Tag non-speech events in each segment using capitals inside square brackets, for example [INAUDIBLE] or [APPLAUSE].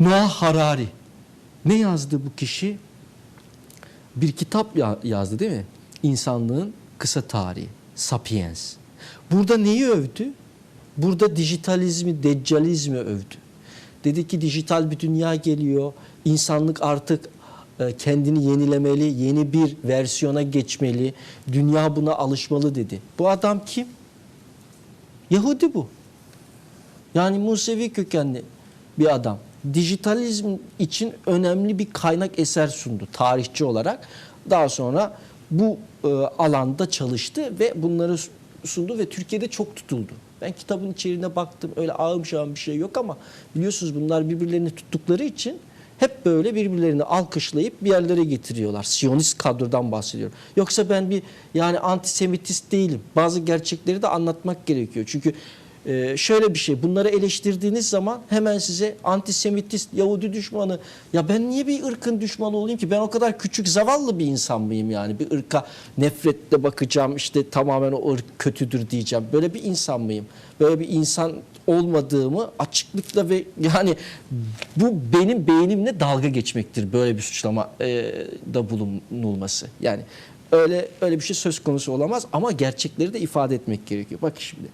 Noah Harari. Ne yazdı bu kişi? Bir kitap ya- yazdı değil mi? İnsanlığın kısa tarihi. Sapiens. Burada neyi övdü? Burada dijitalizmi, deccalizmi övdü. Dedi ki dijital bir dünya geliyor. İnsanlık artık e, kendini yenilemeli, yeni bir versiyona geçmeli. Dünya buna alışmalı dedi. Bu adam kim? Yahudi bu. Yani Musevi kökenli bir adam. Dijitalizm için önemli bir kaynak eser sundu tarihçi olarak. Daha sonra bu e, alanda çalıştı ve bunları sundu ve Türkiye'de çok tutuldu. Ben kitabın içeriğine baktım. Öyle ağım şağım bir şey yok ama biliyorsunuz bunlar birbirlerini tuttukları için hep böyle birbirlerini alkışlayıp bir yerlere getiriyorlar. Siyonist kadrodan bahsediyorum. Yoksa ben bir yani antisemitist değilim. Bazı gerçekleri de anlatmak gerekiyor. Çünkü ee, şöyle bir şey bunları eleştirdiğiniz zaman hemen size antisemitist, Yahudi düşmanı ya ben niye bir ırkın düşmanı olayım ki? Ben o kadar küçük zavallı bir insan mıyım yani? Bir ırka nefretle bakacağım işte tamamen o ırk kötüdür diyeceğim. Böyle bir insan mıyım? Böyle bir insan olmadığımı açıklıkla ve yani bu benim beynimle dalga geçmektir böyle bir suçlama e, da bulunulması. Yani öyle öyle bir şey söz konusu olamaz ama gerçekleri de ifade etmek gerekiyor. Bak şimdi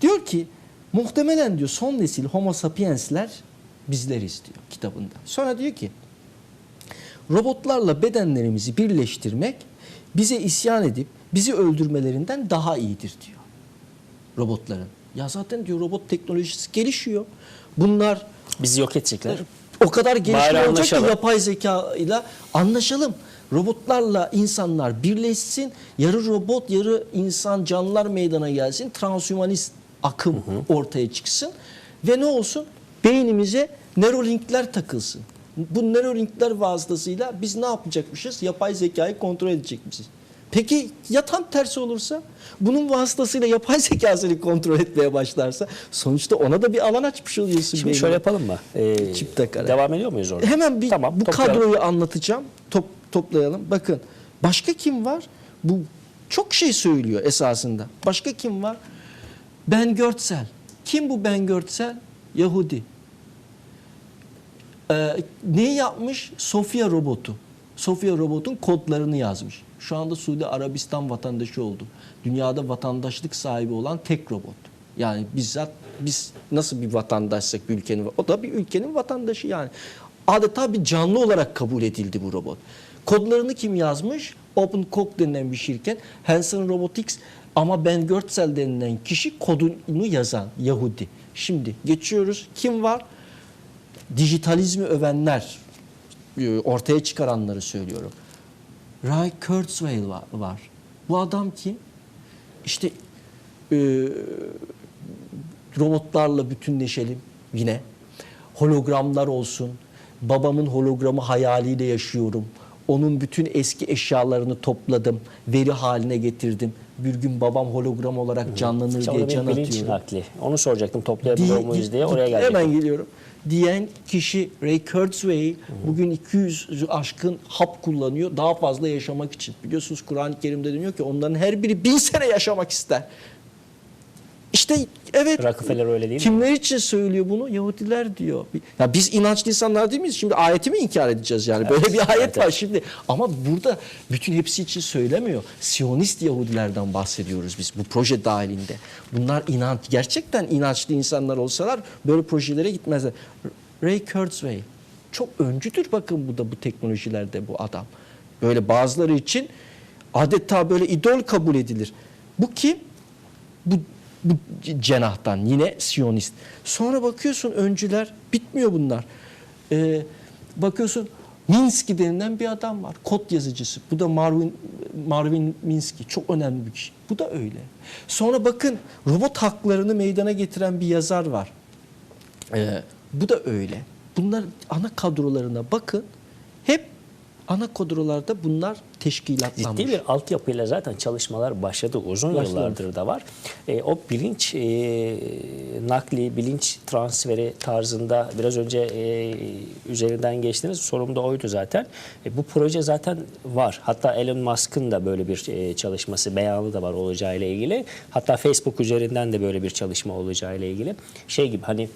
Diyor ki muhtemelen diyor son nesil homo sapiensler bizleriz diyor kitabında. Sonra diyor ki robotlarla bedenlerimizi birleştirmek bize isyan edip bizi öldürmelerinden daha iyidir diyor. Robotların. Ya zaten diyor robot teknolojisi gelişiyor. Bunlar Bizi yok edecekler. o kadar gelişme olacak ki yapay zeka ile anlaşalım. Robotlarla insanlar birleşsin. Yarı robot, yarı insan canlılar meydana gelsin. Transhümanist akım ortaya çıksın. Ve ne olsun? Beynimize neurolinkler takılsın. Bu neurolinkler vasıtasıyla biz ne yapacakmışız? Yapay zekayı kontrol edecekmişiz. Peki ya tam tersi olursa? Bunun vasıtasıyla yapay [LAUGHS] zeka seni kontrol etmeye başlarsa sonuçta ona da bir alan açmış oluyorsun. Şimdi beynine. şöyle yapalım mı? Ee, Çift takarak. Devam ediyor muyuz orada? Hemen bir Tamam, bu toplayalım. kadroyu anlatacağım. Top, toplayalım. Bakın başka kim var? Bu çok şey söylüyor esasında. Başka kim var? Ben Görtsel. Kim bu Ben Görtsel? Yahudi. Ee, ne yapmış? Sofia robotu. Sofia robotun kodlarını yazmış. Şu anda Suudi Arabistan vatandaşı oldu. Dünyada vatandaşlık sahibi olan tek robot. Yani bizzat biz nasıl bir vatandaşsak bir ülkenin o da bir ülkenin vatandaşı yani. Adeta bir canlı olarak kabul edildi bu robot. Kodlarını kim yazmış? OpenCog denilen bir şirket. Hanson Robotics ama Ben Görtsel denilen kişi kodunu yazan Yahudi. Şimdi geçiyoruz. Kim var? dijitalizmi övenler, e, ortaya çıkaranları söylüyorum. Ray Kurzweil var. Bu adam kim? İşte e, robotlarla bütünleşelim yine. Hologramlar olsun. Babamın hologramı hayaliyle yaşıyorum. Onun bütün eski eşyalarını topladım, veri haline getirdim. Bir gün babam hologram olarak canlanır İşte diye can atıyorum nakli. Onu soracaktım toplayabiliyor muyuz di- diye oraya geldik. Hemen geliyorum. Diyen kişi Ray Kurzweil bugün 200 aşkın hap kullanıyor daha fazla yaşamak için. Biliyorsunuz Kur'an-ı Kerim'de deniyor ki onların her biri bin sene yaşamak ister. İşte evet. Rockefeller öyle değil mi? Kimler için söylüyor bunu? Yahudiler diyor. Ya biz inançlı insanlar değil miyiz? Şimdi ayeti mi inkar edeceğiz yani? Böyle bir ayet evet, var evet. şimdi. Ama burada bütün hepsi için söylemiyor. Siyonist Yahudilerden bahsediyoruz biz bu proje dahilinde. Bunlar inanç, gerçekten inançlı insanlar olsalar böyle projelere gitmezler. Ray Kurzweil çok öncüdür bakın bu da bu teknolojilerde bu adam. Böyle bazıları için adeta böyle idol kabul edilir. Bu kim? bu, bu cenahtan yine Siyonist. Sonra bakıyorsun öncüler bitmiyor bunlar. Ee, bakıyorsun Minsky denilen bir adam var. Kod yazıcısı. Bu da Marvin Marvin Minsky. Çok önemli bir kişi. Bu da öyle. Sonra bakın robot haklarını meydana getiren bir yazar var. Ee, bu da öyle. Bunlar ana kadrolarına bakın. Ana kadrolarda bunlar teşkilatlanmış. Ciddi bir altyapıyla zaten çalışmalar başladı. Uzun Başladı. yıllardır da var. E, o bilinç e, nakli, bilinç transferi tarzında biraz önce e, üzerinden geçtiniz. Sorum da oydu zaten. E, bu proje zaten var. Hatta Elon Musk'ın da böyle bir e, çalışması, beyanı da var olacağıyla ilgili. Hatta Facebook üzerinden de böyle bir çalışma olacağıyla ilgili. Şey gibi hani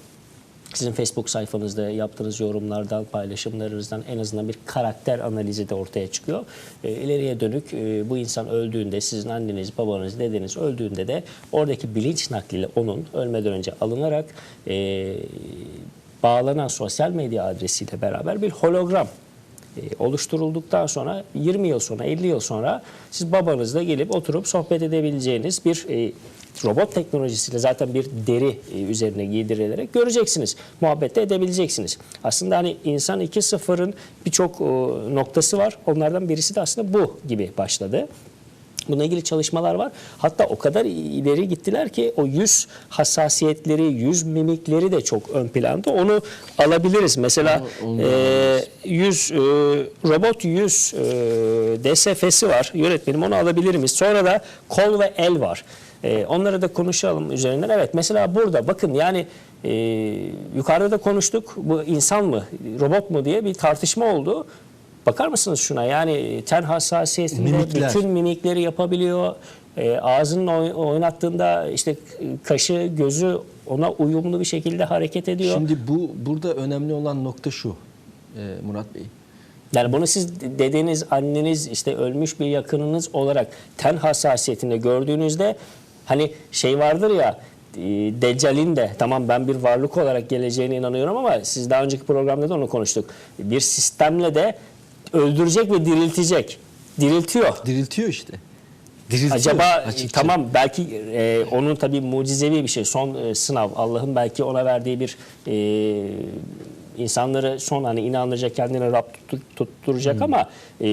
Sizin Facebook sayfanızda yaptığınız yorumlardan, paylaşımlarınızdan en azından bir karakter analizi de ortaya çıkıyor. E, ileriye dönük e, bu insan öldüğünde, sizin anneniz, babanız, dedeniz öldüğünde de oradaki bilinç nakliyle onun ölmeden önce alınarak e, bağlanan sosyal medya adresiyle beraber bir hologram e, oluşturulduktan sonra 20 yıl sonra 50 yıl sonra siz babanızla gelip oturup sohbet edebileceğiniz bir e, robot teknolojisiyle zaten bir deri e, üzerine giydirilerek göreceksiniz. Muhabbet de edebileceksiniz. Aslında hani insan 2.0'ın birçok e, noktası var. Onlardan birisi de aslında bu gibi başladı. Bununla ilgili çalışmalar var. Hatta o kadar ileri gittiler ki o yüz hassasiyetleri, yüz mimikleri de çok ön planda. Onu alabiliriz. Mesela e, yüz e, robot yüz e, DSF'si var. Yönetmenim onu alabilir miyiz? Sonra da kol ve el var. E, onları da konuşalım üzerinden. Evet mesela burada bakın yani e, yukarıda da konuştuk. Bu insan mı, robot mu diye bir tartışma oldu. Bakar mısınız şuna? Yani ten hassasiyetinde Mimikler. bütün mimikleri yapabiliyor. E, ağzının oy- oynattığında işte kaşı, gözü ona uyumlu bir şekilde hareket ediyor. Şimdi bu burada önemli olan nokta şu e, Murat Bey. Yani bunu siz dedeniz, anneniz, işte ölmüş bir yakınınız olarak ten hassasiyetinde gördüğünüzde hani şey vardır ya e, Deccal'in de tamam ben bir varlık olarak geleceğine inanıyorum ama siz daha önceki programda da onu konuştuk. Bir sistemle de öldürecek ve diriltecek. Diriltiyor. Diriltiyor işte. Diriltiyor Acaba açıkça. tamam belki e, onun tabii mucizevi bir şey. Son e, sınav Allah'ın belki ona verdiği bir e, insanları son hani inandıracak kendine Rab tut- tutturacak ama e,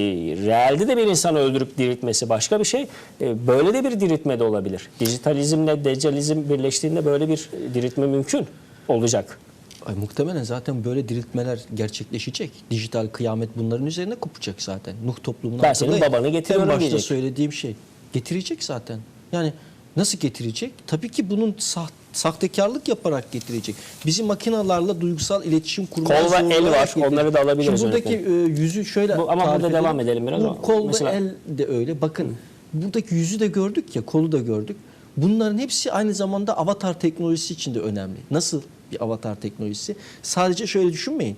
realde de bir insanı öldürüp diriltmesi başka bir şey. E, böyle de bir diriltme de olabilir. Dijitalizmle deccalizm birleştiğinde böyle bir diriltme mümkün olacak. Ay, muhtemelen zaten böyle diriltmeler gerçekleşecek. Dijital kıyamet bunların üzerine kopacak zaten. Nuh toplumundan Ben senin babanı getiriyorum En başta diyecek. söylediğim şey. Getirecek zaten. Yani nasıl getirecek? Tabii ki bunun sah- sahtekarlık yaparak getirecek. Bizi makinalarla duygusal iletişim kurmaya Kol ve el var. getirecek. Onları da alabiliriz Şimdi buradaki e, yüzü şöyle Bu- ama burada edelim. devam edelim biraz. Bu kol Mesela- ve el de öyle. Bakın buradaki yüzü de gördük ya, kolu da gördük. Bunların hepsi aynı zamanda avatar teknolojisi için de önemli. Nasıl bir avatar teknolojisi? Sadece şöyle düşünmeyin.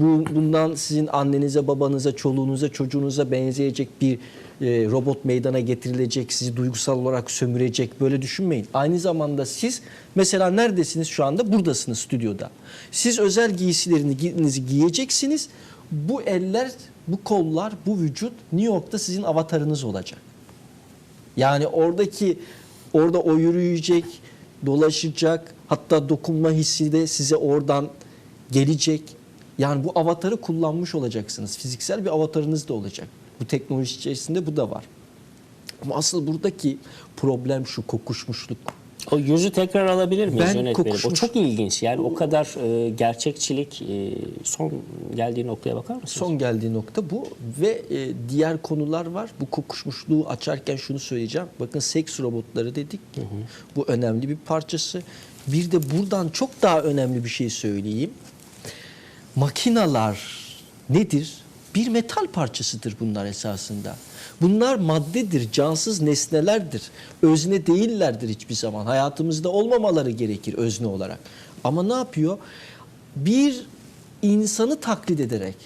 Bu bundan sizin annenize, babanıza, çoluğunuza, çocuğunuza benzeyecek bir e, robot meydana getirilecek, sizi duygusal olarak sömürecek böyle düşünmeyin. Aynı zamanda siz mesela neredesiniz şu anda? Buradasınız stüdyoda. Siz özel giysilerinizi giyeceksiniz. Bu eller, bu kollar, bu vücut New York'ta sizin avatarınız olacak. Yani oradaki orada o yürüyecek, dolaşacak, hatta dokunma hissi de size oradan gelecek. Yani bu avatarı kullanmış olacaksınız. Fiziksel bir avatarınız da olacak. Bu teknoloji içerisinde bu da var. Ama asıl buradaki problem şu kokuşmuşluk. O yüzü tekrar alabilir miyiz Ben yönetmenim? O kokuşmuş- çok ilginç. Yani o kadar e, gerçekçilik e, son geldiği noktaya bakar mısınız? Son geldiği nokta bu ve e, diğer konular var. Bu kokuşmuşluğu açarken şunu söyleyeceğim. Bakın seks robotları dedik. Bu önemli bir parçası. Bir de buradan çok daha önemli bir şey söyleyeyim. Makinalar nedir? Bir metal parçasıdır bunlar esasında. Bunlar maddedir, cansız nesnelerdir. Özne değillerdir hiçbir zaman. Hayatımızda olmamaları gerekir özne olarak. Ama ne yapıyor? Bir insanı taklit ederek,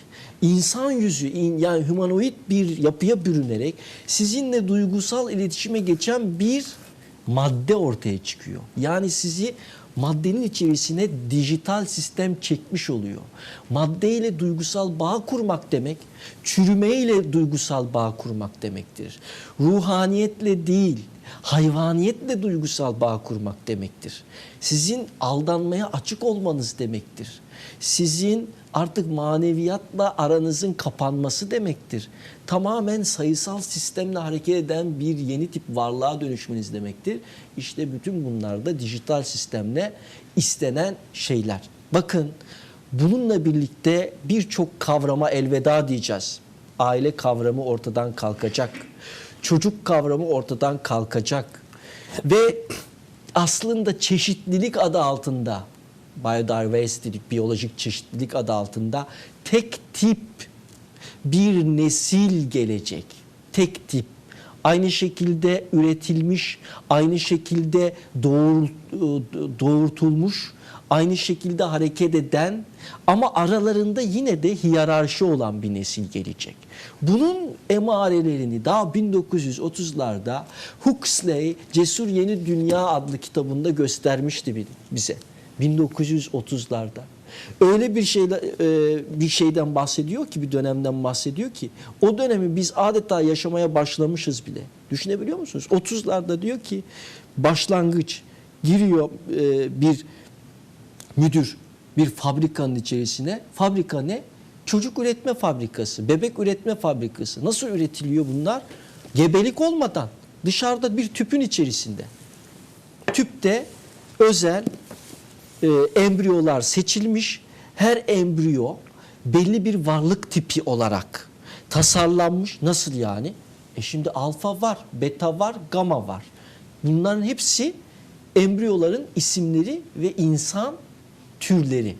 insan yüzü yani humanoid bir yapıya bürünerek sizinle duygusal iletişime geçen bir madde ortaya çıkıyor. Yani sizi maddenin içerisine dijital sistem çekmiş oluyor. Maddeyle duygusal bağ kurmak demek, çürümeyle duygusal bağ kurmak demektir. Ruhaniyetle değil, hayvaniyetle duygusal bağ kurmak demektir. Sizin aldanmaya açık olmanız demektir. Sizin artık maneviyatla aranızın kapanması demektir. Tamamen sayısal sistemle hareket eden bir yeni tip varlığa dönüşmeniz demektir. İşte bütün bunlar da dijital sistemle istenen şeyler. Bakın bununla birlikte birçok kavrama elveda diyeceğiz. Aile kavramı ortadan kalkacak. Çocuk kavramı ortadan kalkacak. Ve aslında çeşitlilik adı altında biodiversity, biyolojik çeşitlilik adı altında tek tip bir nesil gelecek. Tek tip. Aynı şekilde üretilmiş, aynı şekilde doğur, doğurtulmuş, aynı şekilde hareket eden ama aralarında yine de hiyerarşi olan bir nesil gelecek. Bunun emarelerini daha 1930'larda Huxley Cesur Yeni Dünya adlı kitabında göstermişti bi- bize. 1930'larda. Öyle bir şeyle e, bir şeyden bahsediyor ki bir dönemden bahsediyor ki o dönemi biz adeta yaşamaya başlamışız bile. Düşünebiliyor musunuz? 30'larda diyor ki başlangıç giriyor e, bir müdür bir fabrikanın içerisine. Fabrika ne? Çocuk üretme fabrikası, bebek üretme fabrikası. Nasıl üretiliyor bunlar? Gebelik olmadan dışarıda bir tüpün içerisinde. Tüpte özel e, embriyolar seçilmiş. Her embriyo belli bir varlık tipi olarak tasarlanmış. Nasıl yani? E şimdi alfa var, beta var, gama var. Bunların hepsi embriyoların isimleri ve insan türleri.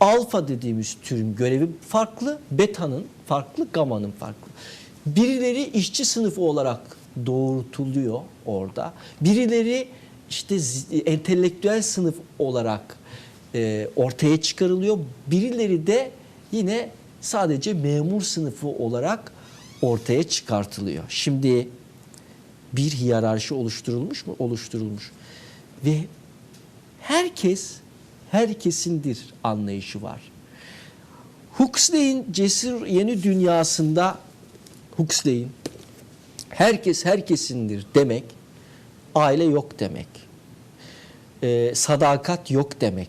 Alfa dediğimiz türün görevi farklı, beta'nın farklı, gama'nın farklı. Birileri işçi sınıfı olarak doğurtuluyor orada. Birileri işte entelektüel sınıf olarak e, ortaya çıkarılıyor. Birileri de yine sadece memur sınıfı olarak ortaya çıkartılıyor. Şimdi bir hiyerarşi oluşturulmuş mu? Oluşturulmuş. Ve herkes herkesindir anlayışı var. Huxley'in cesur yeni dünyasında Huxley'in herkes herkesindir demek aile yok demek. Ee, sadakat yok demek.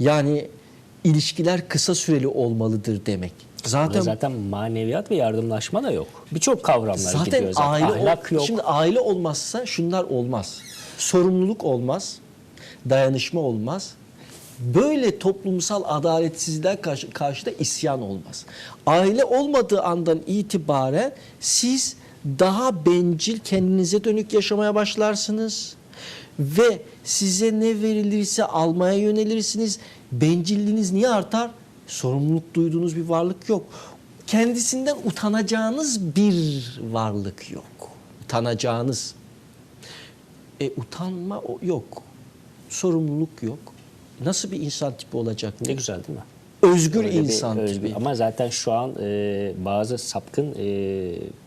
Yani ilişkiler kısa süreli olmalıdır demek. Zaten, Zaten zaten maneviyat ve yardımlaşma da yok. Birçok kavramlar Zaten gidiyor zaten. aile Ahlak ol- yok. Şimdi aile olmazsa şunlar olmaz. Sorumluluk olmaz. Dayanışma olmaz. Böyle toplumsal adaletsizliğe karşı, karşı da isyan olmaz. Aile olmadığı andan itibaren siz daha bencil kendinize dönük yaşamaya başlarsınız. Ve size ne verilirse almaya yönelirsiniz. Bencilliğiniz niye artar? Sorumluluk duyduğunuz bir varlık yok. Kendisinden utanacağınız bir varlık yok. Utanacağınız. E utanma yok. Sorumluluk yok. Nasıl bir insan tipi olacak? Ne güzel değil mi? Özgür Öyle insan özgür- tipi. Ama zaten şu an e, bazı sapkın e,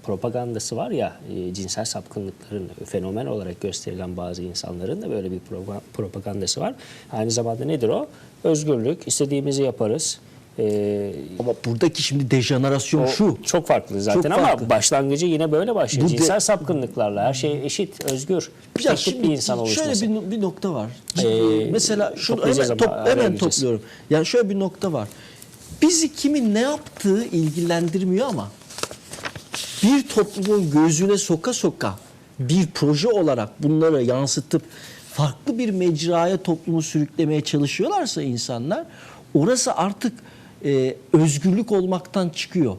propagandası var ya e, cinsel sapkınlıkların fenomen olarak gösterilen bazı insanların da böyle bir propa- propagandası var. Aynı zamanda nedir o? Özgürlük, istediğimizi yaparız. E, Ama buradaki şimdi dejenerasyon o şu. Çok farklı zaten Çok ama farklı. başlangıcı yine böyle başlıyor. Bu de- Cinsel sapkınlıklarla her şey eşit, özgür, Ya şimdi bir insan oluşması. Şöyle bir, bir nokta var. Ee, Mesela şunu hemen, top, ama hemen topluyorum. Yani şöyle bir nokta var. Bizi kimin ne yaptığı ilgilendirmiyor ama bir toplumun gözüne soka soka bir proje olarak bunları yansıtıp farklı bir mecraya toplumu sürüklemeye çalışıyorlarsa insanlar orası artık e, özgürlük olmaktan çıkıyor.